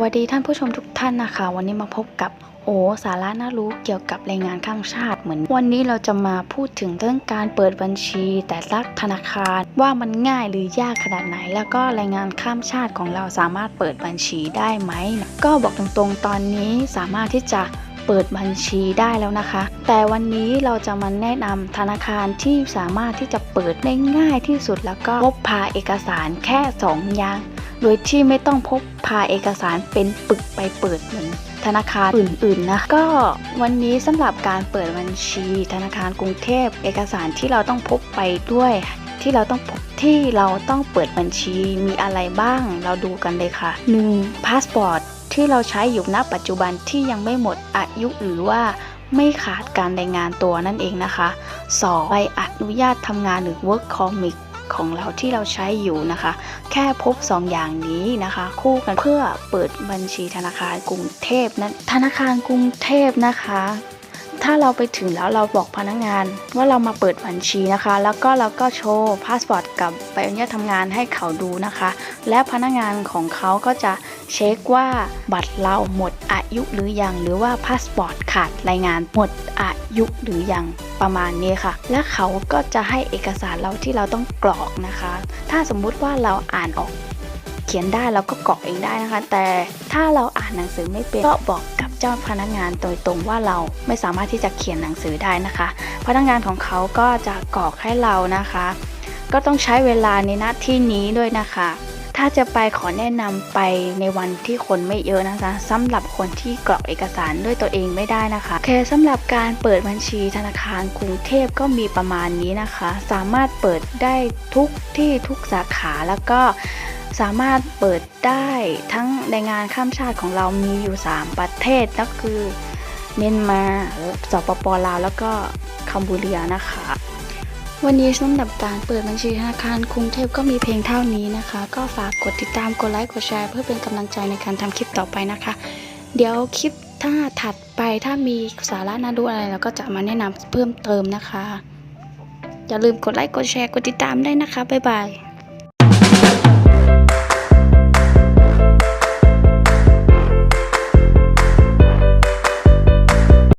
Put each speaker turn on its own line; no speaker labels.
วัสดีท่านผู้ชมทุกท่านนะคะ วันนี้มาพบกับโอสาระน่ารู้เกี่ยวกับแรงงานข้ามชาติเหมือน วันนี้เราจะมาพูดถึงเรื่องการเปิดบัญชี แต่ละธนาคารว่ามันง่ายหรือยากขนาดไหน แล้วก็แรงงานข้ามชาติของเราสามารถเปิดบัญชีได้ไหมก็บอกตรงๆ ตอนนี้สามารถที่จะเปิดบัญชีได้แล้วนะคะ แต่วันนี้เราจะมาแนะนำธนาคารที่สามารถที่จะเปิดได้ง่ายที่สุดแล้วก็พกพาเอกสารแค่สองอย่าง โดยที่ไม่ต้องพกพาเอกสารเป็นปึกไปเปิดเหมือนธนาคารอื่นๆนะก็วันนี้สำหรับการเปิดบัญชี ธนาคารกรุงเทพ เอกสารที่เราต้องพกไปด้วย ที่เราต้องพกที่เราต้องเปิดบัญชีมีอะไรบ้าง เราดูกันเลยค่ะ 1. พาสปอร์ตที่เราใช้อยู่ณปัจจุบันที่ยังไม่หมดอายุหรือว่าไม่ขาดการรายงานตัวนั่นเองนะคะ 2. ใบอนุญาตทำงานหรือ work permit ของเราที่เราใช้อยู่นะคะ แค่พบ 2 อย่างนี้นะคะ คู่กันเพื่อเปิดบัญชีธนาคารกรุงเทพนั้นธนาคารกรุงเทพนะคะถ้าเราไปถึงแล้วเราบอกพนักงานว่าเรามาเปิดบัญชีนะคะ แล้วก็เราก็โชว์พาสปอร์ตกับใบอนุญาตทำงานให้เขาดูนะคะ และพนักงานของเขาก็จะเช็คว่าบัตรเราหมดอายุหรือยังหรือว่าพาสปอร์ตขาดรายงานหมดอายุหรือยัง ประมาณนี้ค่ะ และเขาก็จะให้เอกสารเราที่เราต้องกรอกนะคะ ถ้าสมมุติว่าเราอ่านออกเขียนได้เราก็กรอกเองได้นะคะ แต่ถ้าเราอ่านหนังสือไม่เป็นก็บอกกับเจ้าพนักงานโดยตรงว่าเราไม่สามารถที่จะเขียนหนังสือได้นะคะ พนักงานของเขาก็จะกรอกให้เรานะคะ ก็ต้องใช้เวลาในหน้าที่นี้ด้วยนะคะ ถ้าจะไปขอแนะนำไปในวันที่คนไม่เยอะนะคะสำหรับคนที่กรอกเอกสารด้วยตัวเองไม่ได้นะคะโอเคสำหรับการเปิดบัญชีธนาคารกรุงเทพก็มีประมาณนี้นะคะ สามารถเปิดได้ทุกที่ทุกสาขาแล้วก็สามารถเปิดได้ทั้งในงานข้ามชาติของเรามีอยู่ 3 ประเทศก็คือเมียนมาสปปลาวแล้วก็คัมพูเรียนะคะ วันนี้สำหรับการเปิดบัญชีธนาคารกรุงเทพก็มีเพียงเท่านี้นะคะ ก็ฝากกดติดตามกดไลค์กดแชร์เพื่อเป็นกำลังใจในการทำคลิปต่อไปนะคะ เดี๋ยวคลิปถ้าถัดไปถ้ามีสาระน่าดูอะไรเราก็จะมาแนะนำเพิ่มเติมนะคะ อย่าลืมกดไลค์กดแชร์กดติดตามได้นะคะบ๊ายบาย